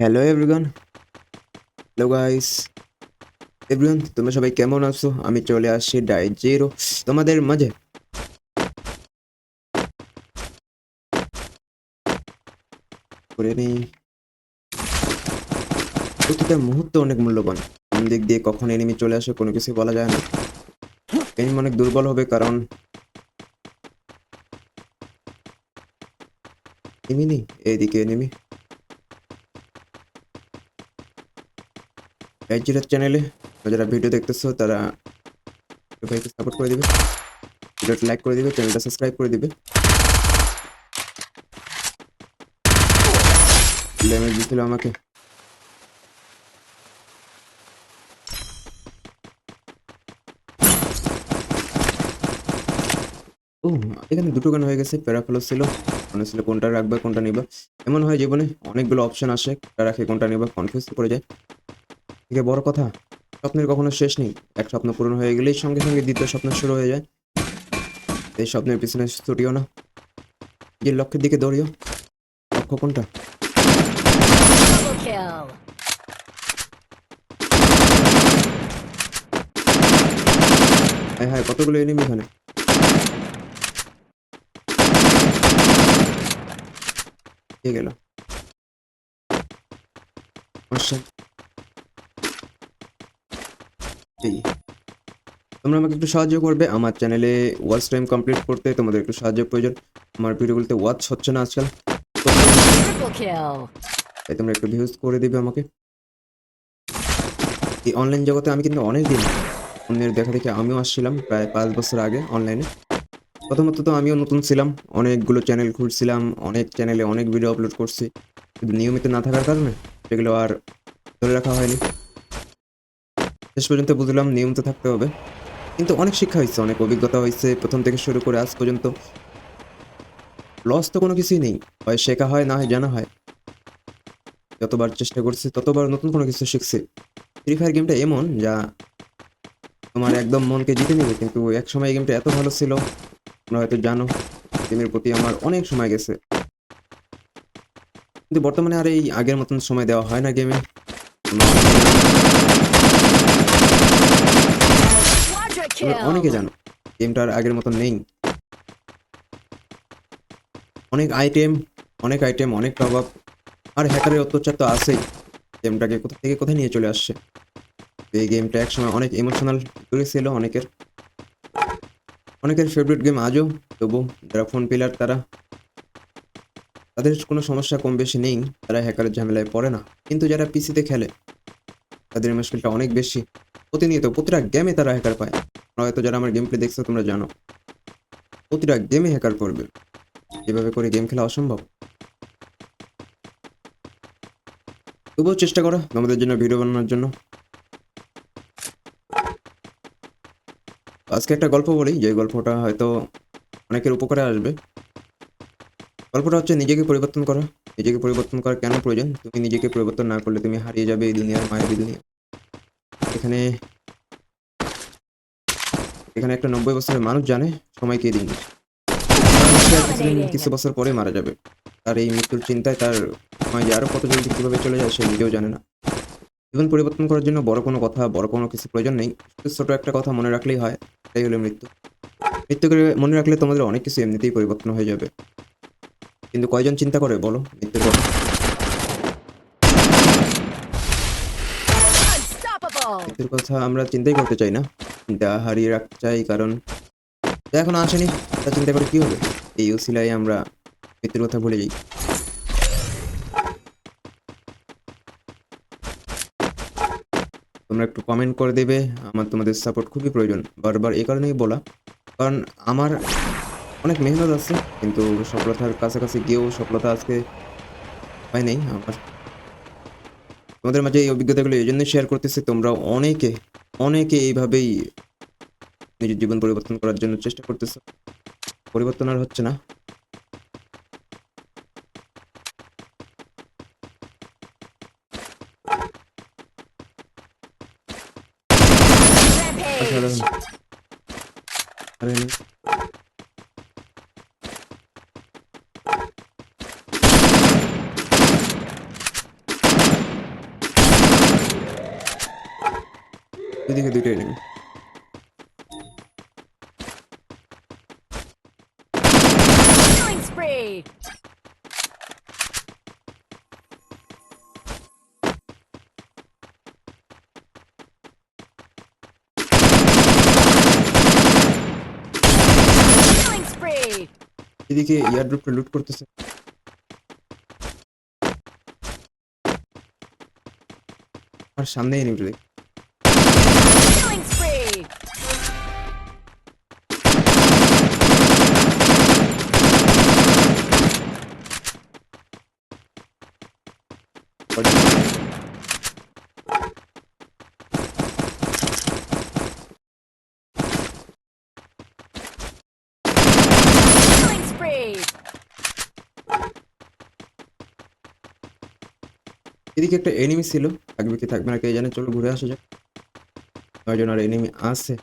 Hello everyone hello guys everyone তোমরা সবাই কেমন আছো? আমি চলে আসছি ডাই জিরো তোমাদের মাঝে। করে নেই। প্রতিটা মুহূর্ত অনেক মূল্যবান। কোন দিক দিয়ে কখন এনিমি চলে আসে, কোনো কিছু বলা যায় না। এনিমি অনেক দুর্বল হবে কারণ এনিমি এইদিকে এনিমি রাইজিরার চ্যানেলে যারা ভিডিও দেখতেছো, তারা ভাইকে সাপোর্ট করে দিবে। ভিডিওটা লাইক করে দিবে চ্যানেলটা সাবস্ক্রাইব করে দিবে। ড্যামেজ দিছিল আমাকে। ও এখানে দুটো গান হয়ে গেছে প্যারাফলো ছিল। মনে ছিল কোনটা রাখবে, কোনটা নিবা। এমন হয় জীবনে অনেকগুলো অপশন আসে কোনটা রাখে কোনটা নিবা কনফিউজ করে যায়। থেকে বড় কথা, স্বপ্নের কখনো শেষ নেই। এক স্বপ্ন পূরণ হয়ে গেলেই সঙ্গে সঙ্গে দ্বিতীয় স্বপ্ন শুরু হয়ে যায়। এই স্বপ্নের পিছনে ছুটিও না। যে লক্ষ্যের দিকে দৌড়িও। লক্ষ্য কোনটা? হ্যাঁ হ্যাঁ কতগুলো এনিমি এখানে? গেল সমস্যা এই তোমরা আমাকে একটু সাহায্য করবে আমার চ্যানেলে ওয়াচ টাইম কমপ্লিট করতে তোমাদের একটু সাহায্য প্রয়োজন। আমার ভিডিওগুলোতে ওয়াচ হচ্ছে না আজকাল। তাই তোমরা একটু ভিউজ করে দিবে আমাকে। এই অনলাইন জগতে আমি কিন্তু অনেক দিন অন্যের দেখা দেখে আমিও আসছিলাম প্রায় পাঁচ বছর আগে অনলাইনে প্রথমত তো আমিও নতুন ছিলাম অনেকগুলো চ্যানেল খুলছিলাম অনেক চ্যানেলে অনেক ভিডিও আপলোড করছি। কিন্তু নিয়মিত না থাকার কারণে সেগুলো আর ধরে রাখা হয়নি। শেষ পর্যন্ত বুঝলাম নিয়মিত থাকতে হবে। কিন্তু অনেক শিক্ষা হয়েছে, অনেক অভিজ্ঞতা হয়েছে। প্রথম থেকে শুরু করে আজ পর্যন্ত লস তো কোনো কিছুই নেই। হয় শেখা হয়, না হয় জানা হয়। যতবার চেষ্টা করছি, ততবার নতুন কোনো কিছু শিখছি। ফ্রি ফায়ার গেমটা এমন যা তোমার একদম মনকে জিতে নেবে, কিন্তু এক সময় এই গেমটা এত ভালো ছিল, তোমরা হয়তো জানো গেমের প্রতি আমার অনেক সময় গেছে। কিন্তু বর্তমানে আর এই আগের মতন সময় দেওয়া হয় না গেমে তোমরা অনেকে জানো গেমটা আর আগের মতন নেই। অনেক আইটেম অনেক আইটেম অনেক প্রভাব আর হ্যাকারের অত্যাচার তো আছেই। গেমটাকে কোথা থেকে কোথায় নিয়ে চলে আসছে? এই গেমটা একসময় অনেক ইমোশনাল ছিল অনেকের। অনেকের ফেভারিট গেম আজও তবু যারা ফোন পিলার তারা তাদের কোনো সমস্যা কম বেশি নেই। তারা হ্যাকারের ঝামেলায় পড়ে না। কিন্তু যারা পিসিতে খেলে তাদের মুশকিলটা অনেক বেশি। প্রতিনিয়ত প্রতিটা গেমে তারা হ্যাকার পায়। হয়তো যারা আমার গেম প্লে দেখছ, তোমরা জানো। প্রতিটা গেমে হ্যাকার করবে। এভাবে করে গেম খেলা অসম্ভব। তবুও চেষ্টা করো তোমাদের জন্য ভিডিও বানানোর জন্য। আজকে একটা গল্প বলি, যে গল্পটা হয়তো অনেকের উপকারে আসবে। গল্পটা হচ্ছে নিজেকে পরিবর্তন করা। নিজেকে পরিবর্তন করা কেন প্রয়োজন? তুমি নিজেকে পরিবর্তন না করলে তুমি হারিয়ে যাবে এই দুনিয়ার মায়াবী দুনিয়া এখানে এখানে একটা নব্বই বছরের মানুষ জানে, সময় কে দিন। আর কিছু বছর পরে মারা যাবে। তার এই মৃত্যুর চিন্তায় তার সময় যে আরও কত জলদি কীভাবে চলে যায় সে নিজেও জানে না। জীবন পরিবর্তন করার জন্য বড় কোনো কথা, বড় কোনো কিছু প্রয়োজন নেই। ছোট একটা কথা মনে রাখলেই হয়, তাই হলো মৃত্যু। মৃত্যুকে মনে রাখলে তোমাদের অনেক কিছু এমনিতেই পরিবর্তন হয়ে যাবে। কিন্তু কয়জন চিন্তা করে বলো, মৃত্যুর কথা? মৃত্যুর কথা আমরা চিন্তাই করতে চাই না। চিন্তা হারিয়ে রাখতে চাই, কারণ যা এখনও আসেনি, তা চিন্তা করে কি হবে? এই উসিলায় আমরা মৃত্যুর কথা ভুলে যাই। তোমরা একটু কমেন্ট করে দেবে, আমার তোমাদের সাপোর্ট খুবই প্রয়োজন। বারবার এই কারণেই বলা, কারণ আমার অনেক মেহনত আছে, কিন্তু সফলতার কাছাকাছি গিয়েও সফলতা আজকে হয় নাই। আমার তোমাদের মাঝে এই অভিজ্ঞতাগুলো এই জন্যই শেয়ার করতেছি। তোমরা অনেকে অনেকে এইভাবেই নিজের জীবন পরিবর্তন করার জন্য চেষ্টা করতেছো। পরিবর্তন আর হচ্ছে না। আরে না। দুদিকে দুটো এনিমি Killing spree. এদিকে এয়ারড্রপটা লুট করতেছে আর সামনে এনিমিটা দেখ এদিকে একটা এনিমি ছিল। থাকবে কি থাকবে না কে জানে, চলো ঘুরে আসা যাক। নয়জন আর এনিমি আছে।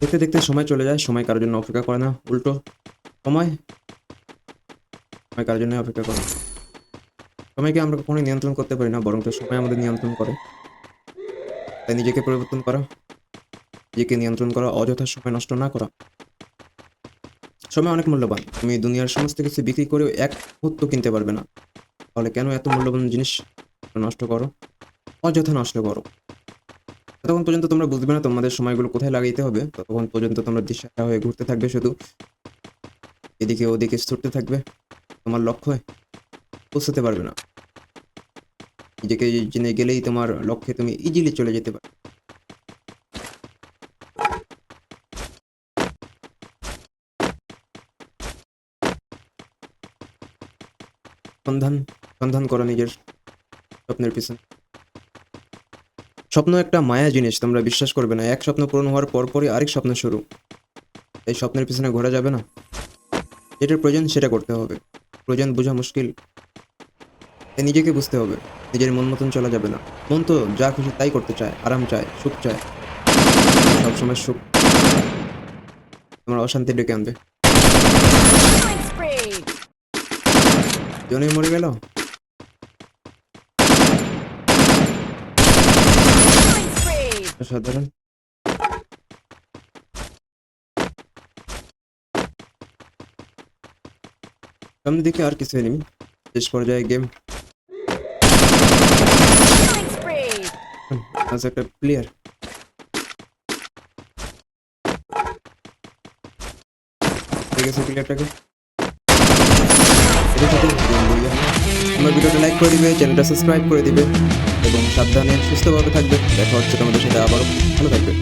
দেখতে দেখতে সময় চলে যায়, সময় কারোর জন্য অপেক্ষা করে না, উল্টো। সময়? সময় কারোর জন্য অপেক্ষা করে সময়কে আমরা কখনোই নিয়ন্ত্রণ করতে পারি না, বরং তো সময় আমাদের নিয়ন্ত্রণ করে। তাই নিজেকে পরিবর্তন করা, নিজেকে নিয়ন্ত্রণ করা, অযথা সময় নষ্ট না করা। সময় অনেক মূল্যবান। তুমি দুনিয়ার সমস্ত কিছু বিক্রি করেও এক মুহূর্ত কিনতে পারবে না। তাহলে কেন এত মূল্যবান জিনিস নষ্ট করো? অযথা নষ্ট করো। ততক্ষণ পর্যন্ত তোমরা বুঝবে না তোমাদের সময়গুলো কোথায় লাগাইতে হবে। ততক্ষণ পর্যন্ত তোমরা দিশাহারা হয়ে ঘুরতে থাকবে শুধু। এদিকে ওদিকে ছুটতে থাকবে। তোমার লক্ষ্যে পৌঁছাতে পারবে না। নিজেকে জেনে গেলেই তোমার লক্ষ্যে তুমি ইজিলি চলে যেতে পারবে। সন্ধান সন্ধান করো নিজের স্বপ্নের পিছনে। স্বপ্ন একটা মায়া জিনিস তোমরা বিশ্বাস করবে না। এক স্বপ্ন পূরণ হওয়ার পরপরই আরেক স্বপ্ন শুরু। এই স্বপ্নের পিছনে ঘোরা যাবে না? যেটার প্রয়োজন সেটা করতে হবে। প্রয়োজন বোঝা মুশকিল। তাই নিজেকে বুঝতে হবে নিজের মন মতন চলা যাবে না। মন তো যা খুশি তাই করতে চায় আরাম চায় সুখ চায়। সবসময় সুখ। তোমার অশান্তি ডেকে আনবে. জনেই মরে গেল? সাধারণ সামনের দিকে আর কিছু এনিমি শেষ পর্যায়ে গেম Killing spree. আজ একটা প্লেয়ার ঠিক আছে প্লেয়ারটাকে আমার ভিডিওটা লাইক করে দিবে চ্যানেলটা সাবস্ক্রাইব করে দিবে এবং সাবধানে সুস্থভাবে থাকবে দেখা হচ্ছে তোমাদের সাথে আবারও। ভালো থাকবে